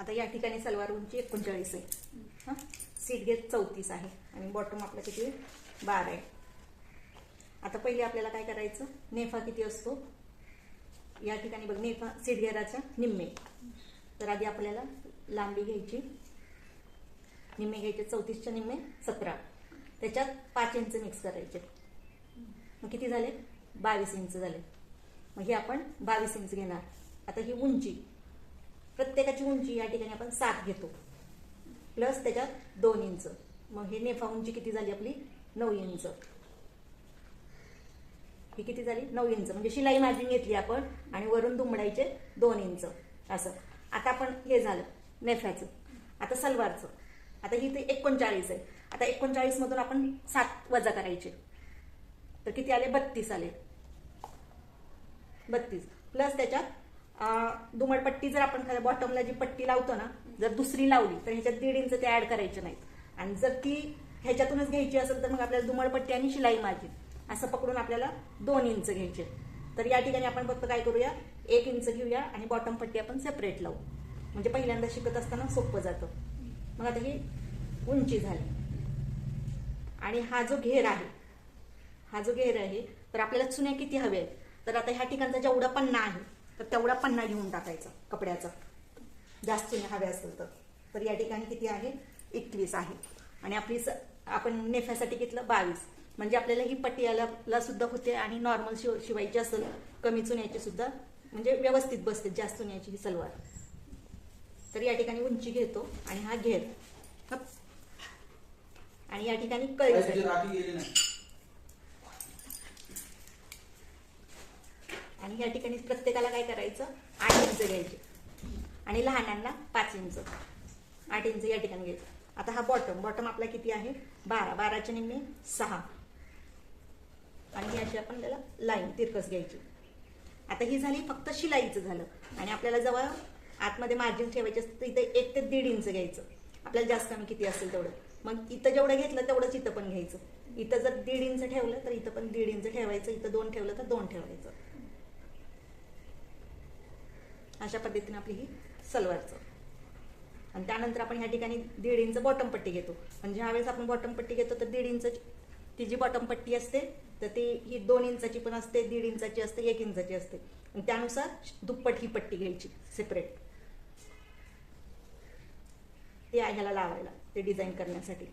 आता या ठिकाणी सलवार उंची एकोणचाळीस आहे. हां? सीट घेत चौतीस आहे. आणि बॉटम आपलं किती? बार बारा आहे. आता पहिले आपल्याला काय करायचं? नेफा किती असतो? या ठिकाणी बघ नेफा सीट घेराच्या निम्मे. तर आधी आपल्याला लांबी घ्यायची. निम्मे घ्यायचे चौतीसच्या निम्मे सतरा. त्याच्यात पाच इंच मिक्स करायचे. मग किती झाले? बावीस इंच झाले. मग हे आपण बावीस इंच घेणार. आता ही उंची. प्रत्येकाची उंची या ठिकाणी आपण सात घेतो. प्लस त्याच्यात दोन इंच. मग हे नेफा उंची किती झाली आपली? नऊ इंच. ही किती झाली? नऊ इंच. म्हणजे शिलाई मार्जिन घेतली आपण आणि वरून दुमडायचे दोन इंच. असं. आता आपण हे झालं. नेफ्याचं. आता सलवारचं. आता ही ते एकोणचाळीस आहे. आता एकोणचाळीसमधून आपण सात वजा करायचे. तर किती आले? बत्तीस आले. बत्तीस. प्लस त्याच्यात दुमडपट्टी जर आपण बॉटमला जी पट्टी लावतो ना जर दुसरी लावली तर ह्याच्यात दीड इंच ते ऍड करायचे नाहीत. आणि जर ती ह्याच्यातूनच घ्यायची असेल तर मग आपल्याला दुमडपट्टी आणि शिलाई मार्जिन असं पकडून आपल्याला दोन इंच घ्यायचे. तर या ठिकाणी आपण फक्त काय करूया एक इंच घेऊया आणि बॉटम पट्टी आपण सेपरेट लावू. म्हणजे पहिल्यांदा शिकत असताना सोपं जातं. मग आता ही उंची झाली. आणि हा जो घेर आहे हा जो घेर आहे तर आपल्याला चुन्या किती हवे आहेत? तर आता ह्या ठिकाणचा जेवढा पन्ना आहे तर तेवढा पन्ना घेऊन टाकायचा कपड्याचा. जास्त हवे असेल तर. तर या ठिकाणी किती आहे? एकवीस आहे. आणि आपली स- आपण नेफ्यासाठी घेतलं बावीस. म्हणजे आपल्याला ही पटियाला सुद्धा होते आणि नॉर्मल शिव शिवायची असेल कमी चुन्याची सुद्धा म्हणजे व्यवस्थित बसते जास्त चुन्याची ही सलवार. तर या ठिकाणी उंची घेतो आणि हा घेर. आणि या ठिकाणी कळी आणि या ठिकाणी प्रत्येकाला काय करायचं? आठ इंच घ्यायचे आणि लहानांना पाच इंच. आठ इंच या ठिकाणी घ्यायचं. आता हा बॉटम बॉटम आपला किती आहे? बारा. बाराच्या निम्मे सहा. आणि अशी आपण त्याला लाईन तिरकस घ्यायची. आता ही झाली फक्त शिलाईचं झालं. आणि आपल्याला जवळ आतमध्ये मार्जिन ठेवायचे असतं तर इथे एक ते दीड इंच घ्यायचं. आपल्याला जास्त कमी किती असेल तेवढं. मग इथं जेवढं घेतलं तेवढंच इथं पण घ्यायचं. इथं जर दीड इंच ठेवलं तर इथं पण दीड इंच ठेवायचं. इथं दोन ठेवलं तर दोन ठेवायचं. अशा पद्धतीने आपली ही सलवारचं. आणि त्यानंतर आपण ह्या ठिकाणी दीड इंच बॉटम पट्टी घेतो. म्हणजे ज्यावेळेस आपण बॉटम पट्टी घेतो तर दीड इंच ती जी बॉटम पट्टी असते तर ती ही दोन इंचाची पण असते दीड इंचाची असते एक इंचाची असते. आणि त्यानुसार दुप्पट ही पट्टी घ्यायची सेपरेट ते आहे ह्याला लावायला ते डिझाईन करण्यासाठी.